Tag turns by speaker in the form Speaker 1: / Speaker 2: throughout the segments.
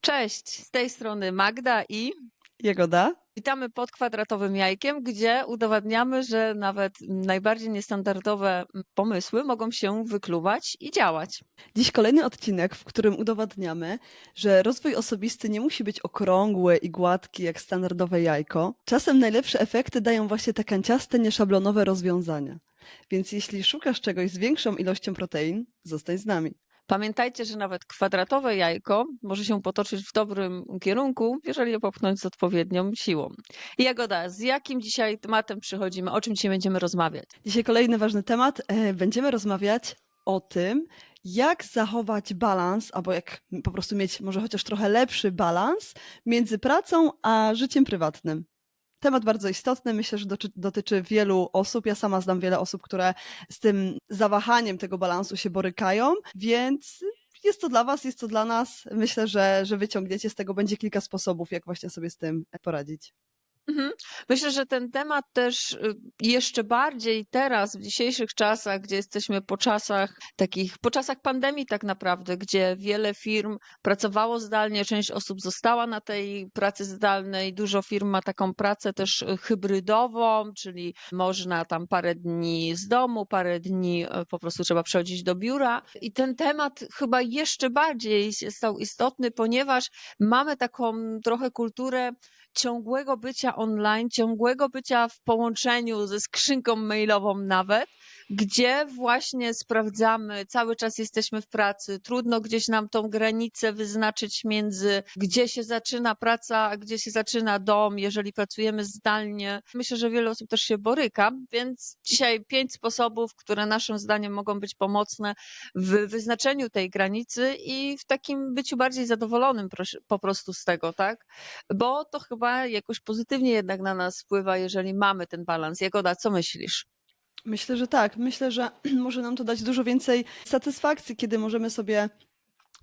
Speaker 1: Cześć, z tej strony Magda i
Speaker 2: Jagoda?
Speaker 1: witamy pod kwadratowym jajkiem, gdzie udowadniamy, że nawet najbardziej niestandardowe pomysły mogą się wykluwać i działać.
Speaker 2: Dziś kolejny odcinek, w którym udowadniamy, że rozwój osobisty nie musi być okrągły i gładki jak standardowe jajko. Czasem najlepsze efekty dają właśnie te kanciaste, nieszablonowe rozwiązania. Więc jeśli szukasz czegoś z większą ilością protein, zostań z nami.
Speaker 1: Pamiętajcie, że nawet kwadratowe jajko może się potoczyć w dobrym kierunku, jeżeli je popchnąć z odpowiednią siłą. Jagoda, z jakim dzisiaj tematem przychodzimy? O czym dzisiaj będziemy rozmawiać?
Speaker 2: Dzisiaj kolejny ważny temat. E, Będziemy rozmawiać o tym, jak zachować balans, albo jak po prostu mieć może chociaż trochę lepszy balans między pracą a życiem prywatnym. Temat bardzo istotny, myślę, że dotyczy wielu osób. Ja sama znam wiele osób, które z tym zawahaniem tego balansu się borykają, więc jest to dla Was, jest to dla nas. Myślę, że, że wyciągniecie z tego będzie kilka sposobów, jak właśnie sobie z tym poradzić.
Speaker 1: Mhm. Myślę, że ten temat też y, jeszcze bardziej teraz, w dzisiejszych czasach, gdzie jesteśmy po czasach takich, po czasach pandemii tak naprawdę, gdzie wiele firm pracowało zdalnie, część osób została na tej pracy zdalnej, dużo firm ma taką pracę też y, hybrydową, czyli można tam parę dni z domu, parę dni y, po prostu trzeba przechodzić do biura. I ten temat chyba jeszcze bardziej się stał istotny, ponieważ mamy taką trochę kulturę ciągłego bycia online, ciągłego bycia w połączeniu ze skrzynką mailową nawet, gdzie właśnie sprawdzamy, cały czas jesteśmy w pracy, trudno gdzieś nam tą granicę wyznaczyć między gdzie się zaczyna praca, a gdzie się zaczyna dom, jeżeli pracujemy zdalnie. Myślę, że wiele osób też się boryka, więc dzisiaj pięć sposobów, które naszym zdaniem mogą być pomocne w wyznaczeniu tej granicy i w takim byciu bardziej zadowolonym po prostu z tego, tak? Bo to chyba jakoś pozytywnie jednak na nas wpływa, jeżeli mamy ten balans. Jagoda, co myślisz?
Speaker 2: Myślę, że tak. Myślę, że może nam to dać dużo więcej satysfakcji, kiedy możemy sobie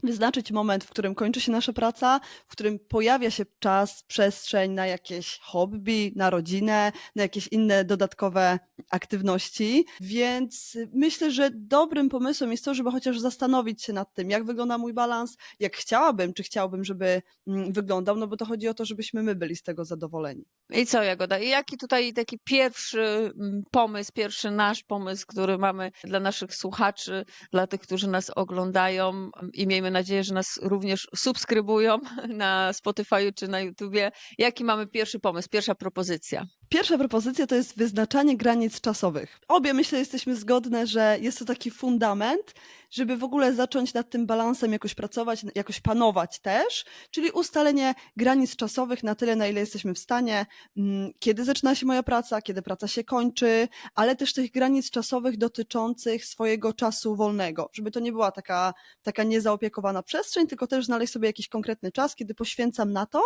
Speaker 2: wyznaczyć moment, w którym kończy się nasza praca, w którym pojawia się czas, przestrzeń na jakieś hobby, na rodzinę, na jakieś inne dodatkowe aktywności. Więc myślę, że dobrym pomysłem jest to, żeby chociaż zastanowić się nad tym, jak wygląda mój balans, jak chciałabym, czy chciałbym, żeby mm, wyglądał, no bo to chodzi o to, żebyśmy my byli z tego zadowoleni.
Speaker 1: I co, Jagoda? I jaki tutaj taki pierwszy mm, pomysł, pierwszy nasz pomysł, który mamy dla naszych słuchaczy, dla tych, którzy nas oglądają mm, i miejmy nadzieję, że nas również subskrybują na Spotify czy na YouTubie. Jaki mamy pierwszy pomysł, pierwsza propozycja?
Speaker 2: Pierwsza propozycja to jest wyznaczanie granic czasowych. Obie myślę jesteśmy zgodne, że jest to taki fundament, żeby w ogóle zacząć nad tym balansem jakoś pracować, jakoś panować też, czyli ustalenie granic czasowych na tyle, na ile jesteśmy w stanie, mm, kiedy zaczyna się moja praca, kiedy praca się kończy, ale też tych granic czasowych dotyczących swojego czasu wolnego, żeby to nie była taka, taka niezaopiekowana przestrzeń, tylko też znaleźć sobie jakiś konkretny czas, kiedy poświęcam na to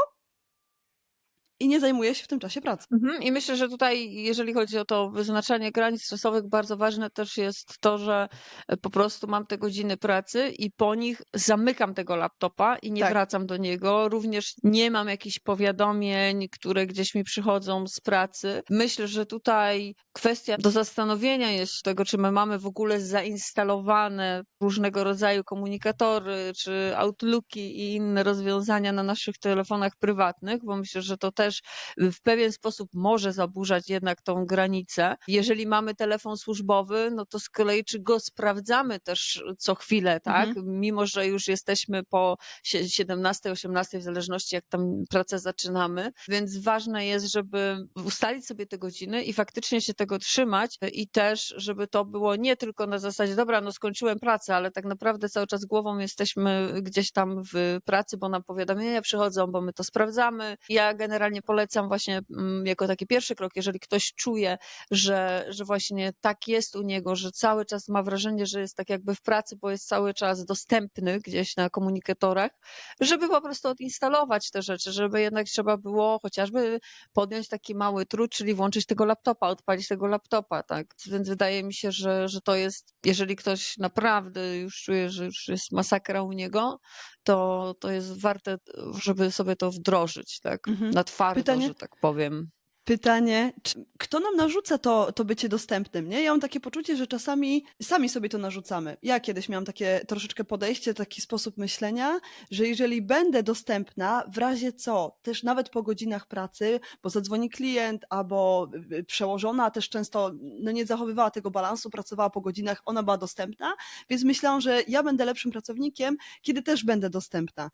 Speaker 2: i nie zajmuję się w tym czasie pracą.
Speaker 1: Mhm. I myślę, że tutaj, jeżeli chodzi o to wyznaczanie granic czasowych, bardzo ważne też jest to, że e, po prostu mam te godziny pracy i po nich zamykam tego laptopa i nie
Speaker 2: Tak.
Speaker 1: wracam do niego. Również nie mam jakichś powiadomień, które gdzieś mi przychodzą z pracy. Myślę, że tutaj kwestia do zastanowienia jest tego, czy my mamy w ogóle zainstalowane różnego rodzaju komunikatory, czy Outlooki i inne rozwiązania na naszych telefonach prywatnych, bo myślę, że to też w pewien sposób może zaburzać jednak tą granicę. Jeżeli mamy telefon służbowy, no to z kolei czy go sprawdzamy też co chwilę, tak?
Speaker 2: Mhm.
Speaker 1: Mimo, że już jesteśmy po sie- 17, 18, w zależności jak tam pracę zaczynamy, więc ważne jest, żeby ustalić sobie te godziny i faktycznie się tego trzymać i też, żeby to było nie tylko na zasadzie, dobra, no skończyłem pracę, ale tak naprawdę cały czas głową jesteśmy gdzieś tam w pracy, bo nam powiadomienia przychodzą, bo my to sprawdzamy. Ja generalnie polecam właśnie mm, jako taki pierwszy krok, jeżeli ktoś czuje, że, że właśnie tak jest u niego, że cały czas ma wrażenie, że jest tak jakby w pracy, bo jest cały czas dostępny gdzieś na komunikatorach, żeby po prostu odinstalować te rzeczy, żeby jednak trzeba było chociażby podjąć taki mały trud, czyli włączyć tego laptopa, odpalić tego laptopa, tak? Więc wydaje mi się, że, że to jest, jeżeli ktoś naprawdę już czuje, że już jest masakra u niego, to, to jest warte, żeby sobie to wdrożyć, tak?
Speaker 2: Mhm.
Speaker 1: Na twardo,
Speaker 2: Pytanie-
Speaker 1: że tak powiem.
Speaker 2: Pytanie, czy, kto nam narzuca to, to bycie dostępnym, nie? Ja mam takie poczucie, że czasami sami sobie to narzucamy. Ja kiedyś miałam takie troszeczkę podejście, taki sposób myślenia, że jeżeli będę dostępna, w razie co, też nawet po godzinach pracy, bo zadzwoni klient albo y, przełożona też często no nie zachowywała tego balansu, pracowała po godzinach, ona była dostępna, więc myślałam, że ja będę lepszym pracownikiem, kiedy też będę dostępna.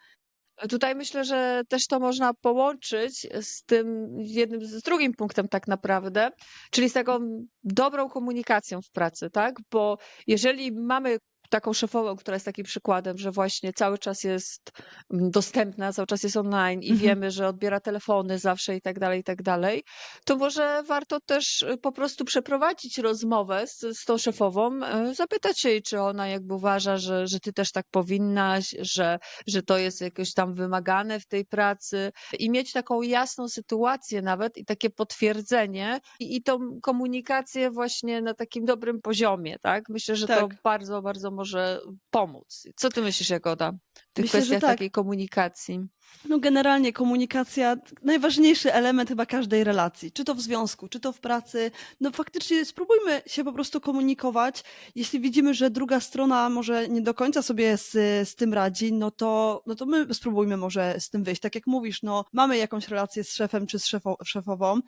Speaker 1: Tutaj myślę, że też to można połączyć z tym jednym, z drugim punktem tak naprawdę, czyli z taką dobrą komunikacją w pracy, tak? Bo jeżeli mamy taką szefową, która jest takim przykładem, że właśnie cały czas jest mm, dostępna, cały czas jest online i
Speaker 2: Mhm.
Speaker 1: wiemy, że odbiera telefony zawsze i tak dalej, i tak dalej, to może warto też y, po prostu przeprowadzić rozmowę z, z tą szefową, y, zapytać się jej, czy ona jakby uważa, że, że ty też tak powinnaś, że, że to jest jakoś tam wymagane w tej pracy i mieć taką jasną sytuację nawet i takie potwierdzenie i, i tą komunikację właśnie na takim dobrym poziomie, tak? Myślę, że to
Speaker 2: Tak.
Speaker 1: bardzo, bardzo może pomóc. Co ty myślisz, Jagoda, w tych
Speaker 2: Myślę,
Speaker 1: kwestiach
Speaker 2: tak.
Speaker 1: takiej komunikacji?
Speaker 2: No generalnie komunikacja, najważniejszy element chyba każdej relacji, czy to w związku, czy to w pracy. No faktycznie spróbujmy się po prostu komunikować. Jeśli widzimy, że druga strona może nie do końca sobie z, z tym radzi, no to, no to my spróbujmy może z tym wyjść. Tak jak mówisz, no mamy jakąś relację z szefem czy z szefo, szefową.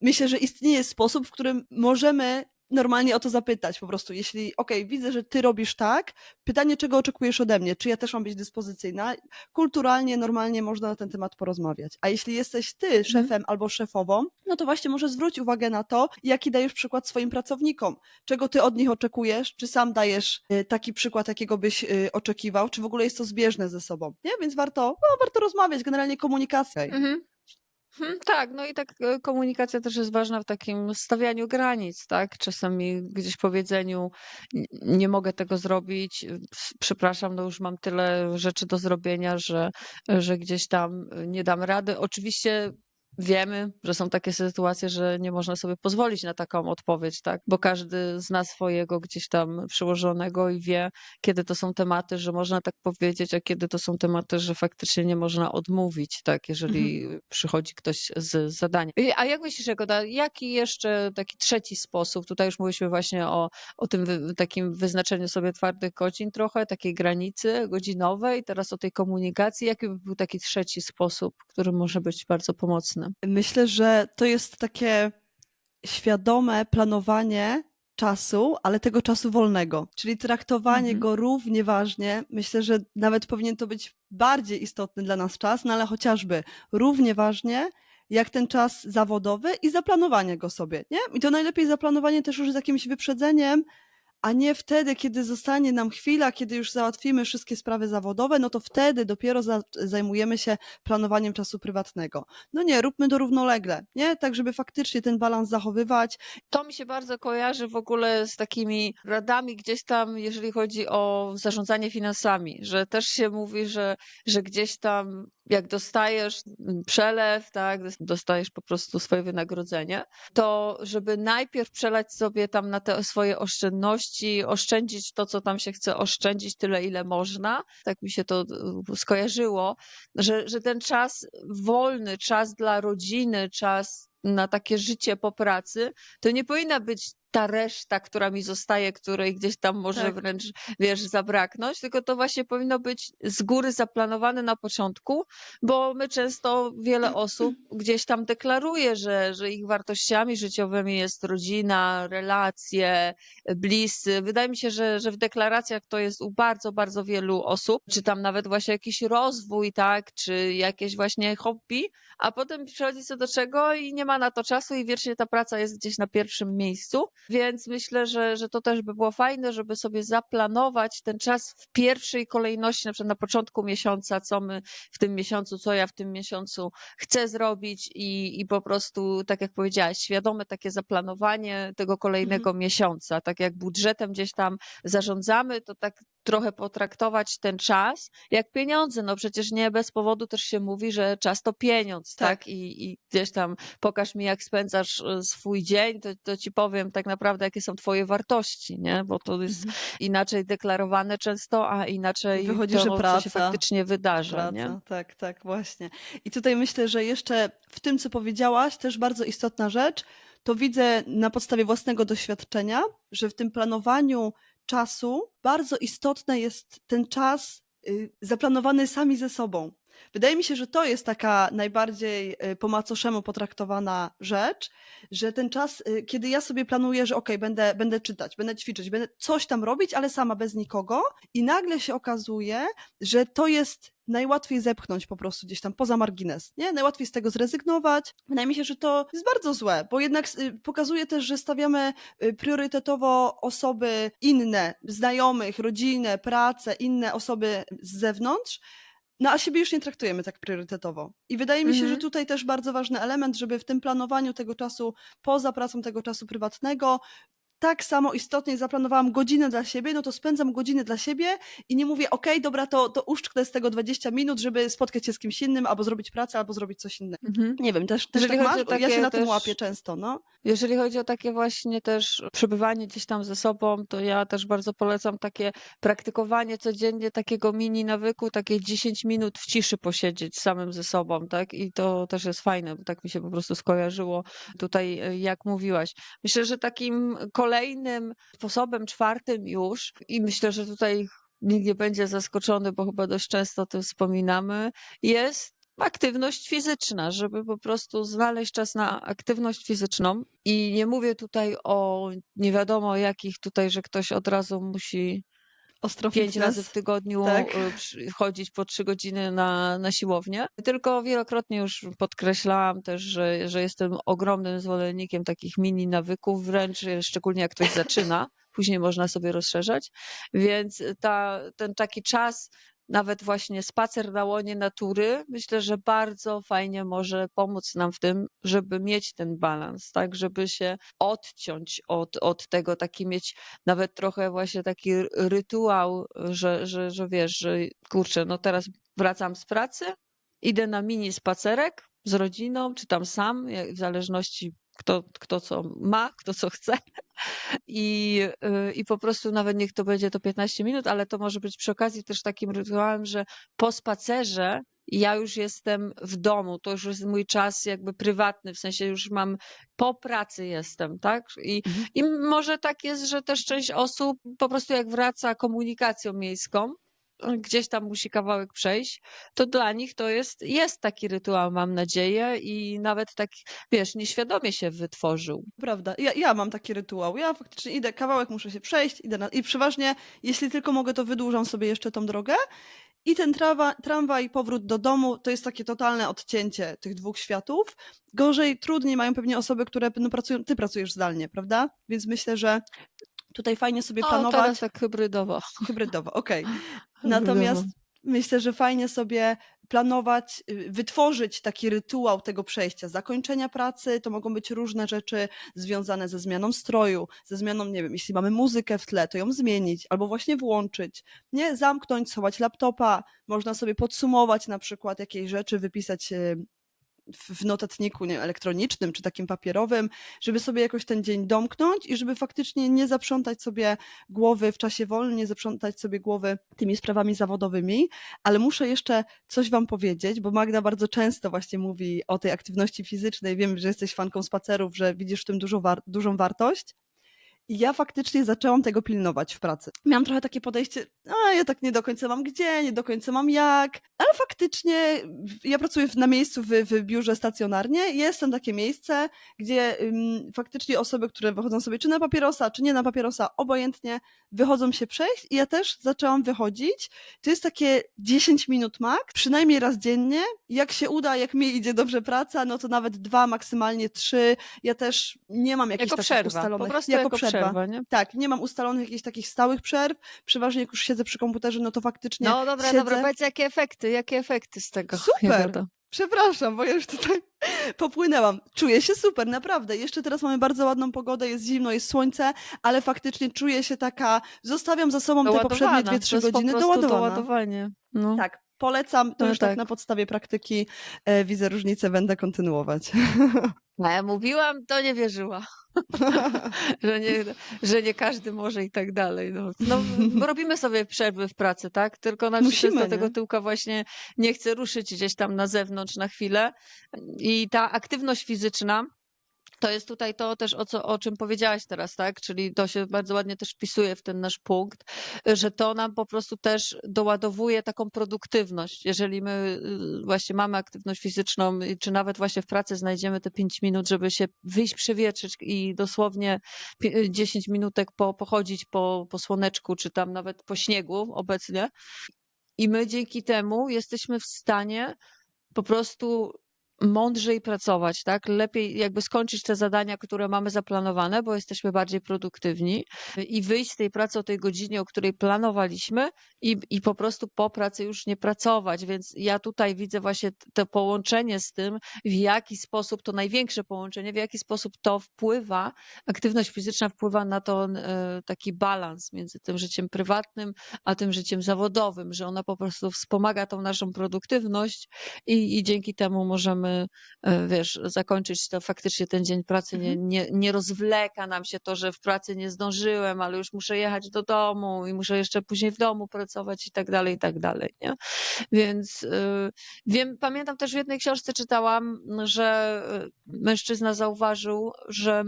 Speaker 2: Myślę, że istnieje sposób, w którym możemy normalnie o to zapytać po prostu. Jeśli, okej, widzę, że ty robisz tak, pytanie, czego oczekujesz ode mnie? Czy ja też mam być dyspozycyjna? kulturalnie, normalnie można na ten temat porozmawiać. A jeśli jesteś ty szefem albo szefową, no to właśnie może zwróć uwagę na to, jaki dajesz przykład swoim pracownikom. Czego ty od nich oczekujesz? Czy sam dajesz y, taki przykład, jakiego byś y, oczekiwał? Czy w ogóle jest to zbieżne ze sobą? Nie? Więc warto, no, warto rozmawiać, generalnie komunikacja.
Speaker 1: Mhm. Mhm, Tak, no i tak e, komunikacja też jest ważna w takim stawianiu granic, tak? Czasami gdzieś powiedzeniu "N- nie mogę tego zrobić, s- przepraszam, no już mam tyle rzeczy do zrobienia, że, że gdzieś tam y, nie dam rady. Oczywiście wiemy, że są takie sytuacje, że nie można sobie pozwolić na taką odpowiedź, tak? Bo każdy zna swojego gdzieś tam przełożonego i wie, kiedy to są tematy, że można tak powiedzieć, a kiedy to są tematy, że faktycznie nie można odmówić, tak, jeżeli przychodzi ktoś z zadaniem. I- A jak myślisz, Jagoda, jaki jeszcze taki trzeci sposób, tutaj już mówiliśmy właśnie o, o tym wy, takim wyznaczeniu sobie twardych godzin trochę, takiej granicy godzinowej, teraz o tej komunikacji, jaki by był taki trzeci sposób, który może być bardzo pomocny?
Speaker 2: Myślę, że to jest takie świadome planowanie czasu, ale tego czasu wolnego, czyli traktowanie
Speaker 1: Mhm.
Speaker 2: go równie ważnie. Myślę, że nawet powinien to być bardziej istotny dla nas czas, no ale chociażby równie ważnie jak ten czas zawodowy i zaplanowanie go sobie, nie? I to najlepiej zaplanowanie też już z jakimś wyprzedzeniem, a nie wtedy, kiedy zostanie nam chwila, kiedy już załatwimy wszystkie sprawy zawodowe, no to wtedy dopiero za, zajmujemy się planowaniem czasu prywatnego. No nie, róbmy to równolegle, nie? Tak, żeby faktycznie ten balans zachowywać.
Speaker 1: To mi się bardzo kojarzy w ogóle z takimi radami gdzieś tam, jeżeli chodzi o zarządzanie finansami, że też się mówi, że, że gdzieś tam jak dostajesz mm, przelew, tak, dos- dostajesz po prostu swoje wynagrodzenie, to żeby najpierw przelać sobie tam na te swoje oszczędności, oszczędzić to, co tam się chce oszczędzić, tyle ile można. Tak mi się to skojarzyło, że, że ten czas wolny, czas dla rodziny, czas na takie życie po pracy, to nie powinna być ta reszta, która mi zostaje, której gdzieś tam może
Speaker 2: Tak.
Speaker 1: wręcz, wiesz, zabraknąć, tylko to właśnie powinno być z góry zaplanowane na początku, bo my często, wiele osób gdzieś tam deklaruje, że, że ich wartościami życiowymi jest rodzina, relacje, bliscy. Wydaje mi się, że, że w deklaracjach to jest u bardzo, bardzo wielu osób, czy tam nawet właśnie jakiś rozwój, tak, czy jakieś właśnie hobby, a potem przychodzi co do czego i nie ma na to czasu i wiecznie ta praca jest gdzieś na pierwszym miejscu, więc myślę, że, że to też by było fajne, żeby sobie zaplanować ten czas w pierwszej kolejności, na przykład na początku miesiąca, co my w tym miesiącu, co ja w tym miesiącu chcę zrobić i, i po prostu, tak jak powiedziałaś, świadome takie zaplanowanie tego kolejnego miesiąca, tak jak budżetem gdzieś tam zarządzamy, to tak trochę potraktować ten czas jak pieniądze. No przecież nie bez powodu też się mówi, że czas to pieniądz, tak?
Speaker 2: Tak.
Speaker 1: I, I gdzieś tam pokaż mi, jak spędzasz e, swój dzień, to, to ci powiem tak naprawdę, jakie są twoje wartości, nie? Bo to jest
Speaker 2: Mhm.
Speaker 1: inaczej deklarowane często, a inaczej
Speaker 2: Wychodzi,
Speaker 1: to,
Speaker 2: że
Speaker 1: co się
Speaker 2: praca,
Speaker 1: faktycznie wydarza, nie?
Speaker 2: Praca, tak, tak, właśnie. I tutaj myślę, że jeszcze w tym, co powiedziałaś, też bardzo istotna rzecz, to widzę na podstawie własnego doświadczenia, że w tym planowaniu czasu bardzo istotny jest ten czas y, zaplanowany sami ze sobą. Wydaje mi się, że to jest taka najbardziej y, po macoszemu potraktowana rzecz, że ten czas, y, kiedy ja sobie planuję, że okej, będę, będę czytać, będę ćwiczyć, będę coś tam robić, ale sama bez nikogo i nagle się okazuje, że to jest najłatwiej zepchnąć po prostu gdzieś tam poza margines, nie? Najłatwiej z tego zrezygnować. Wydaje mi się, że to jest bardzo złe, bo jednak y, pokazuje też, że stawiamy y, priorytetowo osoby inne, znajomych, rodzinę, pracę, inne osoby z zewnątrz, no a siebie już nie traktujemy tak priorytetowo. I wydaje mi się, że
Speaker 1: Mhm.
Speaker 2: tutaj też bardzo ważny element, żeby w tym planowaniu tego czasu, poza pracą tego czasu prywatnego, tak samo istotnie zaplanowałam godzinę dla siebie, no to spędzam godzinę dla siebie i nie mówię, okej, dobra, to, to uszczknę z tego 20 minut, żeby spotkać się z kimś innym, albo zrobić pracę, albo zrobić coś innego.
Speaker 1: Mhm.
Speaker 2: Nie wiem, też, też
Speaker 1: Jeżeli
Speaker 2: tak masz? Bo ja się
Speaker 1: takie
Speaker 2: na tym
Speaker 1: też-
Speaker 2: łapię często, no.
Speaker 1: Jeżeli chodzi o takie właśnie też przebywanie gdzieś tam ze sobą, to ja też bardzo polecam takie praktykowanie codziennie takiego mini nawyku, takie 10 minut w ciszy posiedzieć samym ze sobą, tak? I to też jest fajne, bo tak mi się po prostu skojarzyło tutaj, jak mówiłaś. Myślę, że takim kolejnym sposobem, czwartym już, i myślę, że tutaj nikt nie będzie zaskoczony, bo chyba dość często o tym wspominamy, jest aktywność fizyczna, żeby po prostu znaleźć czas na aktywność fizyczną. I nie mówię tutaj o nie wiadomo jakich tutaj, że ktoś od razu musi
Speaker 2: Ostro
Speaker 1: pięć razy w tygodniu
Speaker 2: tak.
Speaker 1: przy- chodzić po trzy godziny na, na siłownię. Tylko wielokrotnie już podkreślałam też, że, że jestem ogromnym zwolennikiem takich mini nawyków, wręcz y, szczególnie jak ktoś zaczyna, później można sobie rozszerzać. Więc ta, ten taki czas, nawet właśnie spacer na łonie natury, myślę, że bardzo fajnie może pomóc nam w tym, żeby mieć ten balans, tak, żeby się odciąć od, od tego, taki mieć nawet trochę właśnie taki rytuał, że, że, że wiesz, że kurczę, no teraz wracam z pracy, idę na mini spacerek z rodziną, czy tam sam, w zależności kto, kto co ma, kto co chce. I, y, I po prostu nawet niech to będzie to 15 minut, ale to może być przy okazji też takim rytuałem, że po spacerze ja już jestem w domu, to już jest mój czas jakby prywatny, w sensie już mam po pracy jestem, tak? I,
Speaker 2: Mhm.
Speaker 1: i może tak jest, że też część osób po prostu jak wraca komunikacją miejską, gdzieś tam musi kawałek przejść, to dla nich to jest, jest taki rytuał, mam nadzieję, i nawet tak, wiesz, nieświadomie się wytworzył.
Speaker 2: Prawda. Ja, ja mam taki rytuał. Ja faktycznie idę, kawałek muszę się przejść, idę na, i przeważnie, jeśli tylko mogę, to wydłużam sobie jeszcze tą drogę. I ten trawa, tramwaj, powrót do domu, to jest takie totalne odcięcie tych dwóch światów. Gorzej, trudniej mają pewnie osoby, które no, pracują, ty pracujesz zdalnie, prawda? Więc myślę, że tutaj fajnie sobie
Speaker 1: O,
Speaker 2: planować.
Speaker 1: teraz tak hybrydowo.
Speaker 2: Hybrydowo, okej. Natomiast
Speaker 1: Hybrydowo.
Speaker 2: myślę, że fajnie sobie planować, y, wytworzyć taki rytuał tego przejścia, zakończenia pracy. To mogą być różne rzeczy związane ze zmianą stroju, ze zmianą, nie wiem, jeśli mamy muzykę w tle, to ją zmienić albo właśnie włączyć. Nie zamknąć, schować laptopa. Można sobie podsumować na przykład jakieś rzeczy, wypisać y, w notatniku nie, elektronicznym czy takim papierowym, żeby sobie jakoś ten dzień domknąć i żeby faktycznie nie zaprzątać sobie głowy w czasie wolnym, nie zaprzątać sobie głowy tymi sprawami zawodowymi, ale muszę jeszcze coś Wam powiedzieć, bo Magda bardzo często właśnie mówi o tej aktywności fizycznej. Wiem, że jesteś fanką spacerów, że widzisz w tym dużo war- dużą wartość. I ja faktycznie zaczęłam tego pilnować w pracy. Miałam trochę takie podejście, a ja tak nie do końca mam gdzie, nie do końca mam jak, ale faktycznie ja pracuję na miejscu w, w biurze stacjonarnie i jest tam takie miejsce, gdzie ym, faktycznie osoby, które wychodzą sobie czy na papierosa, czy nie na papierosa, obojętnie, wychodzą się przejść i ja też zaczęłam wychodzić. To jest takie 10 minut max, przynajmniej raz dziennie. Jak się uda, jak mi idzie dobrze praca, no to nawet dwa, maksymalnie trzy. Ja też nie mam jakichś
Speaker 1: Jako przerwa,
Speaker 2: ustalonych...
Speaker 1: po prostu jako, przerwa, nie?
Speaker 2: Tak, nie mam ustalonych jakichś takich stałych przerw. Przeważnie jak już siedzę przy komputerze, no to faktycznie
Speaker 1: No dobra,
Speaker 2: siedzę.
Speaker 1: dobra, powiedz jakie efekty, jakie efekty z tego,
Speaker 2: Super. Przepraszam, bo ja już tutaj Popłynęłam. Czuję się super, naprawdę. Jeszcze teraz mamy bardzo ładną pogodę, jest zimno, jest słońce, ale faktycznie czuję się taka, zostawiam za sobą te poprzednie
Speaker 1: Doładowana.
Speaker 2: 2-3
Speaker 1: To jest po
Speaker 2: godziny
Speaker 1: prostu
Speaker 2: doładowana.
Speaker 1: doładowanie. No.
Speaker 2: Tak, polecam, to
Speaker 1: No
Speaker 2: już tak.
Speaker 1: tak.
Speaker 2: na podstawie praktyki e, widzę różnicę, będę kontynuować.
Speaker 1: A ja mówiłam, to nie wierzyła. że, nie, że nie każdy może i tak dalej. No, no, robimy sobie przerwy w pracy, tak? Tylko nasz
Speaker 2: Musimy,
Speaker 1: do tego tyłka właśnie nie chce ruszyć gdzieś tam na zewnątrz na chwilę. I ta aktywność fizyczna. To jest tutaj to też, o, co, o czym powiedziałaś teraz, tak? Czyli to się bardzo ładnie też wpisuje w ten nasz punkt, że to nam po prostu też doładowuje taką produktywność. Jeżeli my y, właśnie mamy aktywność fizyczną, czy nawet właśnie w pracy znajdziemy te 5 minut, żeby się wyjść, przewietrzyć i dosłownie pi- y, 10 minutek po, pochodzić po, po słoneczku, czy tam nawet po śniegu obecnie. I my dzięki temu jesteśmy w stanie po prostu mądrzej pracować, tak? Lepiej jakby skończyć te zadania, które mamy zaplanowane, bo jesteśmy bardziej produktywni i wyjść z tej pracy o tej godzinie, o której planowaliśmy i, i po prostu po pracy już nie pracować. Więc ja tutaj widzę właśnie to połączenie z tym, w jaki sposób, to największe połączenie, w jaki sposób to wpływa, aktywność fizyczna wpływa na to e, taki balans między tym życiem prywatnym, a tym życiem zawodowym, że ona po prostu wspomaga tą naszą produktywność i, i dzięki temu możemy, e, wiesz, zakończyć to faktycznie ten dzień pracy. Nie,
Speaker 2: Mhm.
Speaker 1: nie, nie rozwleka nam się to, że w pracy nie zdążyłem, ale już muszę jechać do domu i muszę jeszcze później w domu pracować i tak dalej, i tak dalej, nie? Więc y, wiem, pamiętam też w jednej książce czytałam, że y, mężczyzna zauważył, że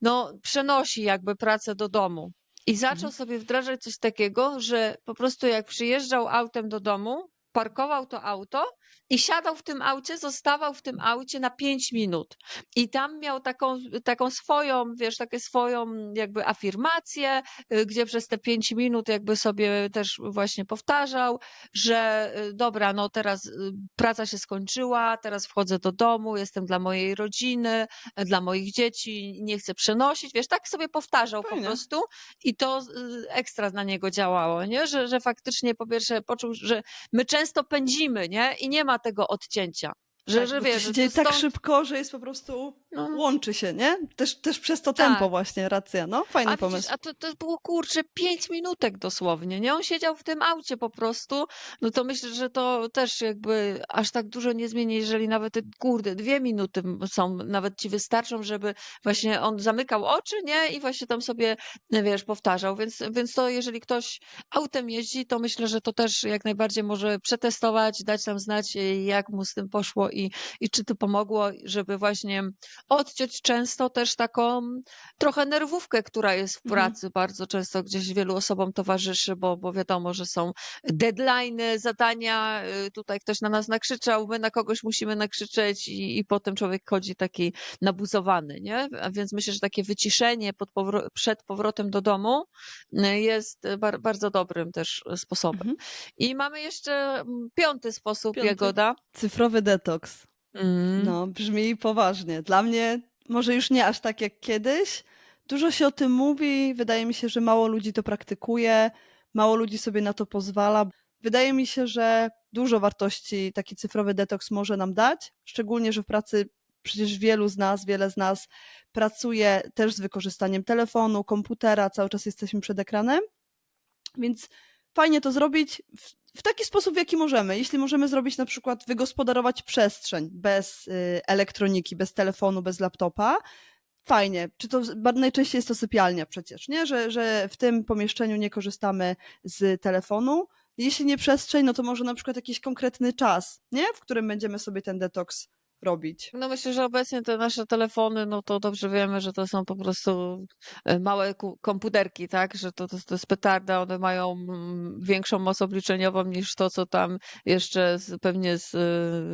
Speaker 1: no, przenosi jakby pracę do domu. I zaczął
Speaker 2: Mhm.
Speaker 1: sobie wdrażać coś takiego, że po prostu jak przyjeżdżał autem do domu, parkował to auto i siadał w tym aucie, zostawał w tym aucie na 5 minut. I tam miał taką, taką swoją, wiesz, takie swoją jakby afirmację, y, gdzie przez te 5 minut jakby sobie też właśnie powtarzał, że y, dobra, no teraz y, praca się skończyła, teraz wchodzę do domu, jestem dla mojej rodziny, dla moich dzieci, nie chcę przenosić, wiesz, tak sobie powtarzał po
Speaker 2: Fajne.
Speaker 1: prostu i to ekstra na niego działało, nie? Że, że faktycznie po pierwsze poczuł, że my często pędzimy, nie? I nie ma tego odcięcia. Że,
Speaker 2: Tak,
Speaker 1: że wiesz,
Speaker 2: się dzieje tak
Speaker 1: stąd-
Speaker 2: szybko, że jest po prostu
Speaker 1: no,
Speaker 2: łączy się, nie? Też, też przez to
Speaker 1: Tak.
Speaker 2: tempo właśnie, racja, no, fajny
Speaker 1: a, widzisz,
Speaker 2: pomysł.
Speaker 1: a to, to było kurczę pięć minutek dosłownie, nie? On siedział w tym aucie po prostu, no to myślę, że to też jakby aż tak dużo nie zmieni, jeżeli nawet te, kurde, dwie minuty są, nawet ci wystarczą, żeby właśnie on zamykał oczy, nie? I właśnie tam sobie, wiesz, powtarzał, więc, więc to jeżeli ktoś autem jeździ, to myślę, że to też jak najbardziej może przetestować, dać nam znać, jak mu z tym poszło i, i czy to pomogło, żeby właśnie odciąć często też taką trochę nerwówkę, która jest w
Speaker 2: Mhm.
Speaker 1: pracy, bardzo często gdzieś wielu osobom towarzyszy, bo, bo wiadomo, że są deadline'y, zadania, y, tutaj ktoś na nas nakrzyczał, my na kogoś musimy nakrzyczeć i, i potem człowiek chodzi taki nabuzowany, nie? A więc myślę, że takie wyciszenie powro- przed powrotem do domu y, jest bar- bardzo dobrym też sposobem.
Speaker 2: Mhm.
Speaker 1: I mamy jeszcze mm, piąty sposób,
Speaker 2: Piąty.
Speaker 1: Jagoda.
Speaker 2: Cyfrowy detoks.
Speaker 1: Mm.
Speaker 2: No, brzmi poważnie. Dla mnie może już nie aż tak jak kiedyś. Dużo się o tym mówi, wydaje mi się, że mało ludzi to praktykuje, mało ludzi sobie na to pozwala. Wydaje mi się, że dużo wartości taki cyfrowy detoks może nam dać, szczególnie, że w pracy przecież wielu z nas, wiele z nas pracuje też z wykorzystaniem telefonu, komputera, cały czas jesteśmy przed ekranem, więc fajnie to zrobić w, w taki sposób, w jaki możemy. Jeśli możemy zrobić na przykład wygospodarować przestrzeń bez y, elektroniki, bez telefonu, bez laptopa, fajnie. Czy to najczęściej jest to sypialnia przecież, nie? Że, że w tym pomieszczeniu nie korzystamy z telefonu. Jeśli nie przestrzeń, no to może na przykład jakiś konkretny czas, nie? W którym będziemy sobie ten detoks robić.
Speaker 1: No myślę, że obecnie te nasze telefony, no to dobrze wiemy, że to są po prostu e, małe komputerki, tak? Że to, to, to jest petarda, one mają większą moc obliczeniową niż to, co tam jeszcze z, pewnie z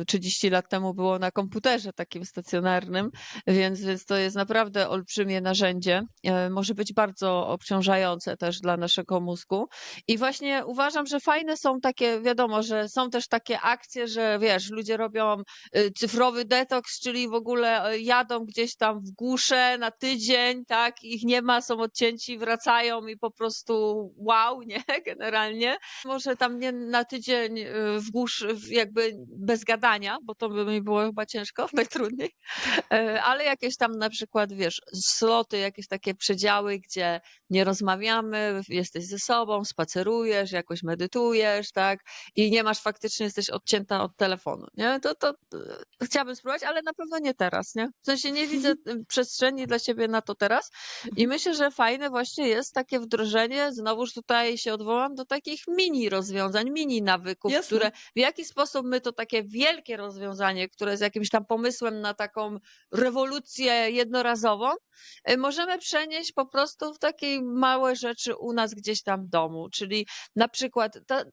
Speaker 1: e, 30 lat temu było na komputerze takim stacjonarnym, więc, więc to jest naprawdę olbrzymie narzędzie. E, Może być bardzo obciążające też dla naszego mózgu. I właśnie uważam, że fajne są takie, wiadomo, że są też takie akcje, że wiesz, ludzie robią cyfrowy cyfrowy detoks, czyli w ogóle e, jadą gdzieś tam w górze na tydzień, tak, ich nie ma, są odcięci, wracają i po prostu wow, nie, generalnie. Może tam nie na tydzień e, w w- jakby bez gadania, bo to by mi było chyba ciężko, najtrudniej, E, ale jakieś tam na przykład, wiesz, sloty, jakieś takie przedziały, gdzie nie rozmawiamy, jesteś ze sobą, spacerujesz, jakoś medytujesz, tak, i nie masz faktycznie, jesteś odcięta od telefonu, nie? To, to e, chciałabym spróbować, ale na pewno nie teraz, nie? W sensie nie widzę
Speaker 2: Mhm.
Speaker 1: przestrzeni dla siebie na to teraz i myślę, że fajne właśnie jest takie wdrożenie, znowuż tutaj się odwołam do takich mini rozwiązań, mini nawyków,
Speaker 2: Jasne.
Speaker 1: które w jaki sposób my to takie wielkie rozwiązanie, które jest jakimś tam pomysłem na taką rewolucję jednorazową, y, możemy przenieść po prostu w takie małe rzeczy u nas gdzieś tam w domu. Czyli na przykład ta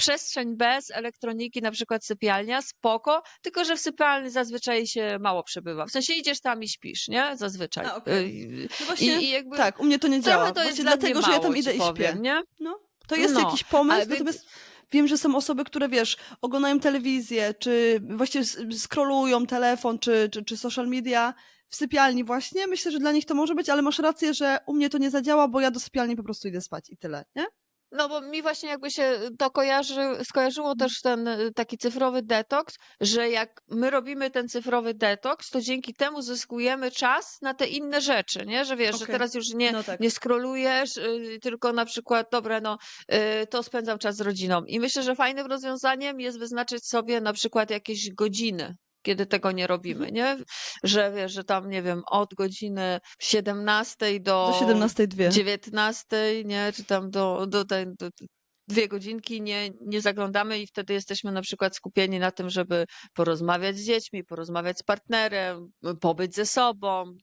Speaker 1: przestrzeń bez elektroniki, na przykład sypialnia, spoko, tylko że w sypialni zazwyczaj się mało przebywa. W sensie idziesz tam i śpisz, nie? Zazwyczaj.
Speaker 2: A, okej.
Speaker 1: Y,
Speaker 2: No właśnie,
Speaker 1: i jakby
Speaker 2: tak, u mnie to nie działa.
Speaker 1: to jest
Speaker 2: Właśnie dlatego,
Speaker 1: mnie
Speaker 2: że ja
Speaker 1: mało,
Speaker 2: tam idę i
Speaker 1: powiem,
Speaker 2: śpię.
Speaker 1: nie?
Speaker 2: No, to jest
Speaker 1: No,
Speaker 2: jakiś pomysł,
Speaker 1: ale
Speaker 2: natomiast wiem, że są osoby, które wiesz, oglądają telewizję, czy właściwie scrollują telefon, czy, czy, czy social media w sypialni właśnie. Myślę, że dla nich to może być, ale masz rację, że u mnie to nie zadziała, bo ja do sypialni po prostu idę spać i tyle, nie?
Speaker 1: No bo mi właśnie jakby się to kojarzy, skojarzyło też ten y, taki cyfrowy detoks, że jak my robimy ten cyfrowy detoks, to dzięki temu zyskujemy czas na te inne rzeczy, nie? Że wiesz, że
Speaker 2: Okej.
Speaker 1: teraz już nie,
Speaker 2: No tak.
Speaker 1: nie scrollujesz, y, tylko na przykład, dobra, no y, to spędzam czas z rodziną. I myślę, że fajnym rozwiązaniem jest wyznaczyć sobie na przykład jakieś godziny, kiedy tego nie robimy,
Speaker 2: Mhm.
Speaker 1: nie? Że wiesz, że tam, nie wiem, od godziny 17
Speaker 2: Do 17.02.
Speaker 1: 19, nie, czy tam do, do, tej- do, dwie godzinki nie, nie zaglądamy i wtedy jesteśmy na przykład skupieni na tym, żeby porozmawiać z dziećmi, porozmawiać z partnerem, pobyć ze sobą,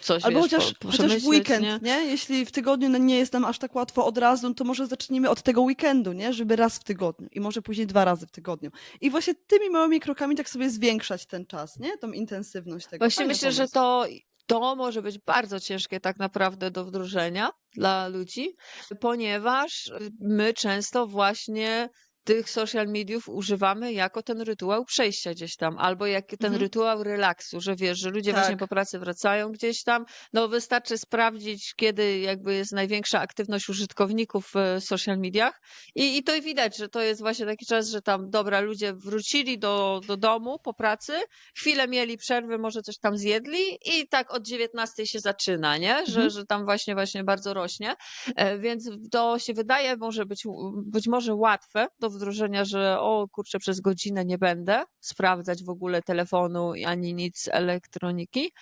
Speaker 1: coś
Speaker 2: Albo
Speaker 1: wiesz,
Speaker 2: chociaż,
Speaker 1: po,
Speaker 2: chociaż w weekend,
Speaker 1: nie?
Speaker 2: nie? Jeśli w tygodniu no, nie jest nam aż tak łatwo od razu, to może zacznijmy od tego weekendu, nie? Żeby raz w tygodniu i może później dwa razy w tygodniu. I właśnie tymi małymi krokami tak sobie zwiększać ten czas, nie? Tą intensywność tego.
Speaker 1: Właśnie
Speaker 2: Fajny
Speaker 1: myślę, że
Speaker 2: pomysł.
Speaker 1: to, to może być bardzo ciężkie tak naprawdę do wdrożenia dla ludzi, ponieważ my często właśnie tych social mediów używamy jako ten rytuał przejścia gdzieś tam, albo jak ten
Speaker 2: Mhm.
Speaker 1: rytuał relaksu, że wiesz, że ludzie właśnie
Speaker 2: Tak.
Speaker 1: po pracy wracają gdzieś tam, no wystarczy sprawdzić, kiedy jakby jest największa aktywność użytkowników w social mediach i, i to widać, że to jest właśnie taki czas, że tam, dobra, ludzie wrócili do, do domu po pracy, chwilę mieli przerwy, może coś tam zjedli i tak od 19 się zaczyna, nie? Że,
Speaker 2: Mhm.
Speaker 1: że tam właśnie właśnie bardzo rośnie. E, Więc to się wydaje może być być może łatwe do wdrożenia, że o kurczę, przez godzinę nie będę sprawdzać w ogóle telefonu ani nic elektroniki,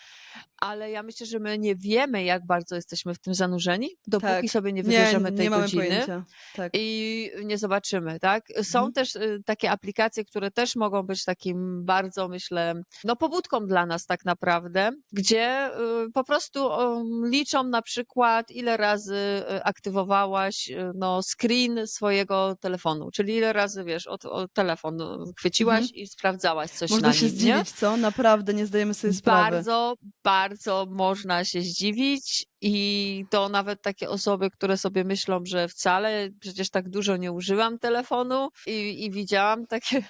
Speaker 1: ale ja myślę, że my nie wiemy, jak bardzo jesteśmy w tym zanurzeni, dopóki
Speaker 2: Tak.
Speaker 1: sobie nie
Speaker 2: Nie,
Speaker 1: wybierzemy tej
Speaker 2: nie
Speaker 1: godziny.
Speaker 2: Tak.
Speaker 1: i nie zobaczymy, tak? Są
Speaker 2: Mhm.
Speaker 1: też y, takie aplikacje, które też mogą być takim bardzo, myślę, no pobudką dla nas tak naprawdę, gdzie y, po prostu liczą na przykład, ile razy y, aktywowałaś no, screen swojego telefonu, czyli ile razy, wiesz, od, od telefon y, chwyciłaś
Speaker 2: Mhm.
Speaker 1: i sprawdzałaś coś
Speaker 2: Można
Speaker 1: na
Speaker 2: się
Speaker 1: nim,
Speaker 2: zdziwić, co? Naprawdę nie zdajemy sobie sprawy.
Speaker 1: Bardzo, bardzo można się zdziwić i to nawet takie osoby, które sobie myślą, że wcale przecież tak dużo nie używam telefonu i, i widziałam takie o-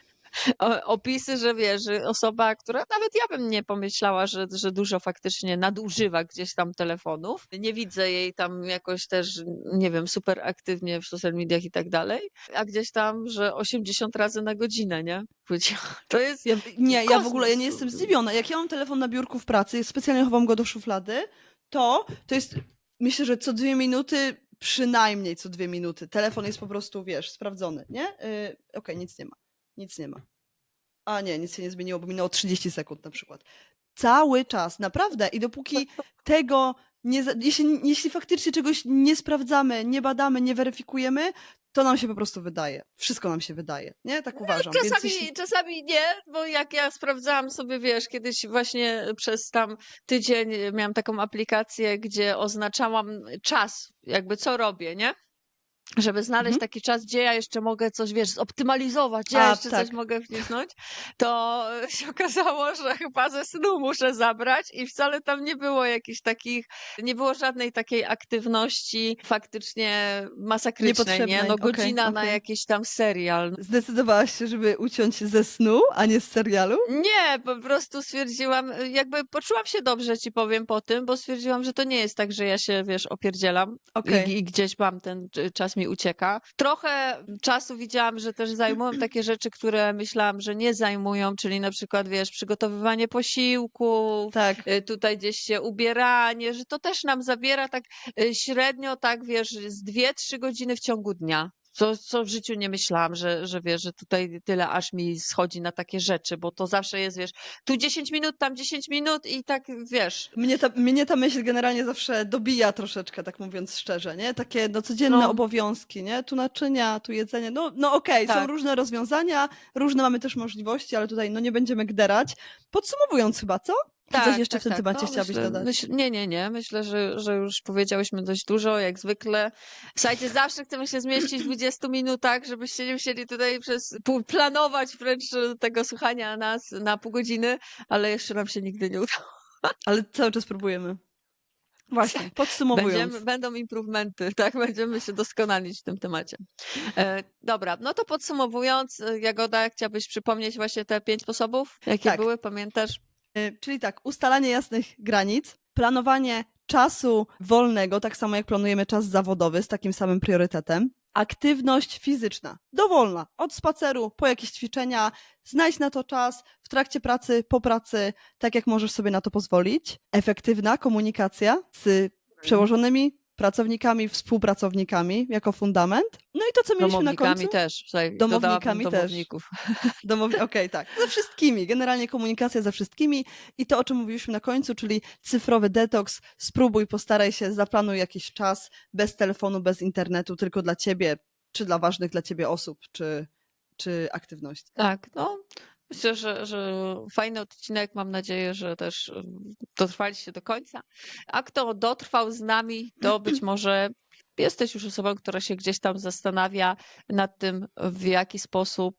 Speaker 1: opisy, że wiesz, osoba, która nawet ja bym nie pomyślała, że, że dużo faktycznie nadużywa gdzieś tam telefonów. Nie widzę jej tam jakoś też, nie wiem, super aktywnie w social mediach i tak dalej, a gdzieś tam, że 80 razy na godzinę, nie? To jest
Speaker 2: Ja, nie, ja w ogóle ja nie jestem zdziwiona. Jak ja mam telefon na biurku w pracy, specjalnie chowam go do szuflady, to to jest, myślę, że co dwie minuty, przynajmniej co dwie minuty. Telefon jest po prostu, wiesz, sprawdzony, nie? Yy, Okej, nic nie ma. Nic nie ma. A nie, nic się nie zmieniło, bo minęło 30 sekund na przykład. Cały czas, naprawdę. I dopóki tego nie, jeśli, jeśli faktycznie czegoś nie sprawdzamy, nie badamy, nie weryfikujemy, to nam się po prostu wydaje. Wszystko nam się wydaje, nie? Tak uważam. Więc
Speaker 1: Czasami,
Speaker 2: jeśli...
Speaker 1: czasami nie, bo jak ja sprawdzałam sobie, wiesz, kiedyś właśnie przez tam tydzień miałam taką aplikację, gdzie oznaczałam czas, jakby co robię, nie? Żeby znaleźć
Speaker 2: Mhm.
Speaker 1: taki czas, gdzie ja jeszcze mogę coś, wiesz, zoptymalizować, gdzie ja
Speaker 2: A,
Speaker 1: jeszcze
Speaker 2: tak.
Speaker 1: coś mogę wcisnąć, to się okazało, że chyba ze snu muszę zabrać i wcale tam nie było jakichś takich, nie było żadnej takiej aktywności faktycznie masakrycznej, nie? No godzina na
Speaker 2: okej.
Speaker 1: jakiś tam serial.
Speaker 2: Zdecydowałaś się, żeby uciąć ze snu, a nie z serialu?
Speaker 1: Nie, po prostu stwierdziłam, jakby poczułam się dobrze, ci powiem po tym, bo stwierdziłam, że to nie jest tak, że ja się, wiesz, opierdzielam
Speaker 2: Okej.
Speaker 1: i, i gdzieś mam ten c- czas mi ucieka. Trochę czasu widziałam, że też zajmują takie rzeczy, które myślałam, że nie zajmują, czyli na przykład, wiesz, przygotowywanie posiłków,
Speaker 2: Tak.
Speaker 1: y, tutaj gdzieś się ubieranie, że to też nam zabiera tak y, średnio, tak wiesz, z dwie, trzy godziny w ciągu dnia. Co, co w życiu nie myślałam, że, że wiesz, że tutaj tyle aż mi schodzi na takie rzeczy, bo to zawsze jest, wiesz, tu 10 minut, tam 10 minut i tak, wiesz,
Speaker 2: Mnie ta, mnie ta myśl generalnie zawsze dobija troszeczkę, tak mówiąc szczerze, nie? Takie no, codzienne
Speaker 1: No.
Speaker 2: obowiązki, nie? Tu naczynia, tu jedzenie. No, no okej, są
Speaker 1: Tak.
Speaker 2: różne rozwiązania, różne mamy też możliwości, ale tutaj no nie będziemy gderać. Podsumowując chyba, co? Czy coś jeszcze w tym temacie
Speaker 1: No,
Speaker 2: chciałabyś
Speaker 1: myślę,
Speaker 2: dodać?
Speaker 1: Myśl, nie, nie, nie. Myślę, że, że już powiedziałyśmy dość dużo, jak zwykle. Słuchajcie, zawsze chcemy się zmieścić w 20 minutach, żebyście nie musieli tutaj przez pół planować wręcz e, tego słuchania nas na pół godziny, ale jeszcze nam się nigdy nie udało.
Speaker 2: Ale cały czas próbujemy. Właśnie, podsumowując.
Speaker 1: Będziemy, będą improvementy, tak? Będziemy się doskonalić w tym temacie. E, dobra, no to podsumowując, e, Jagoda, chciałabyś przypomnieć właśnie te pięć sposobów? Jakie
Speaker 2: Tak.
Speaker 1: były, pamiętasz?
Speaker 2: Y, Czyli tak, ustalanie jasnych granic, planowanie czasu wolnego, tak samo jak planujemy czas zawodowy z takim samym priorytetem. Aktywność fizyczna, dowolna, od spaceru po jakieś ćwiczenia, znajdź na to czas w trakcie pracy, po pracy, tak jak możesz sobie na to pozwolić. Efektywna komunikacja z przełożonymi pracownikami, współpracownikami jako fundament. No i to, co mieliśmy na
Speaker 1: Domownikami
Speaker 2: końcu.
Speaker 1: też. Tutaj
Speaker 2: Domownikami też.
Speaker 1: domowników.
Speaker 2: Domowi... Okej, tak. Ze wszystkimi. Generalnie komunikacja ze wszystkimi. I to, o czym mówiliśmy na końcu, czyli cyfrowy detoks. Spróbuj, postaraj się, zaplanuj jakiś czas bez telefonu, bez internetu, tylko dla ciebie, czy dla ważnych dla ciebie osób, czy, czy aktywności.
Speaker 1: Tak, no. Myślę, że, że fajny odcinek. Mam nadzieję, że też dotrwaliście do końca. A kto dotrwał z nami, to być może jesteś już osobą, która się gdzieś tam zastanawia nad tym, w jaki sposób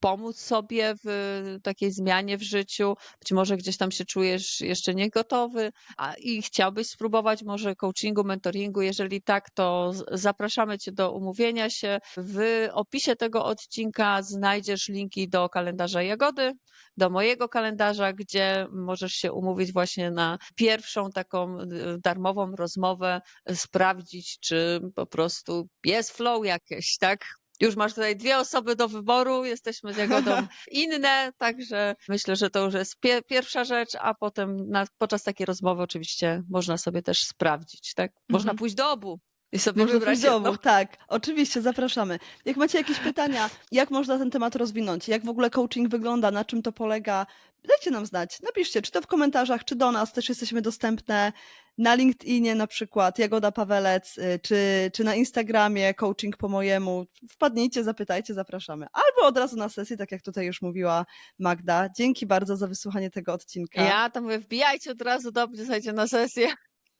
Speaker 1: pomóc sobie w takiej zmianie w życiu. Być może gdzieś tam się czujesz jeszcze niegotowy a, i chciałbyś spróbować może coachingu, mentoringu. Jeżeli tak, to zapraszamy Cię do umówienia się. W opisie tego odcinka znajdziesz linki do kalendarza Jagody, do mojego kalendarza, gdzie możesz się umówić właśnie na pierwszą taką y, darmową rozmowę, y, sprawdzić, czy po prostu jest flow jakieś, tak? Już masz tutaj dwie osoby do wyboru, jesteśmy z Jagodą inne, także myślę, że to już jest pie pierwsza rzecz, a potem na, podczas takiej rozmowy oczywiście można sobie też sprawdzić, tak? Można
Speaker 2: Mhm.
Speaker 1: pójść do obu i sobie
Speaker 2: Można
Speaker 1: wybrać
Speaker 2: pójść do
Speaker 1: jedno.
Speaker 2: obu, tak. Oczywiście, zapraszamy. Jak macie jakieś pytania, jak można ten temat rozwinąć, jak w ogóle coaching wygląda, na czym to polega, dajcie nam znać. Napiszcie, czy to w komentarzach, czy do nas, też jesteśmy dostępne na LinkedInie na przykład, Jagoda Pawelec, y, czy, czy na Instagramie, coaching po mojemu. Wpadnijcie, zapytajcie, zapraszamy. Albo od razu na sesję, tak jak tutaj już mówiła Magda. Dzięki bardzo za wysłuchanie tego odcinka.
Speaker 1: Ja tam mówię, wbijajcie od razu do mnie, na sesję.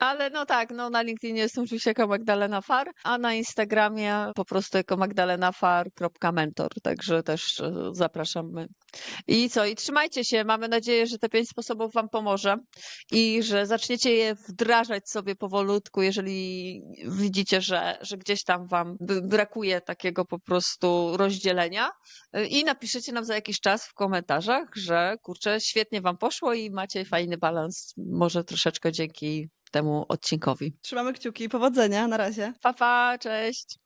Speaker 1: Ale no tak, no na LinkedInie jestem oczywiście jako Magdalena Far, a na Instagramie po prostu jako magdalenafar.mentor, także też e, zapraszamy. I co, i trzymajcie się, mamy nadzieję, że te pięć sposobów wam pomoże i że zaczniecie je wdrażać sobie powolutku, jeżeli widzicie, że, że gdzieś tam wam brakuje takiego po prostu rozdzielenia Y, i napiszecie nam za jakiś czas w komentarzach, że kurczę, świetnie wam poszło i macie fajny balans, może troszeczkę dzięki temu odcinkowi.
Speaker 2: Trzymamy kciuki, powodzenia, na razie.
Speaker 1: Pa, pa, cześć!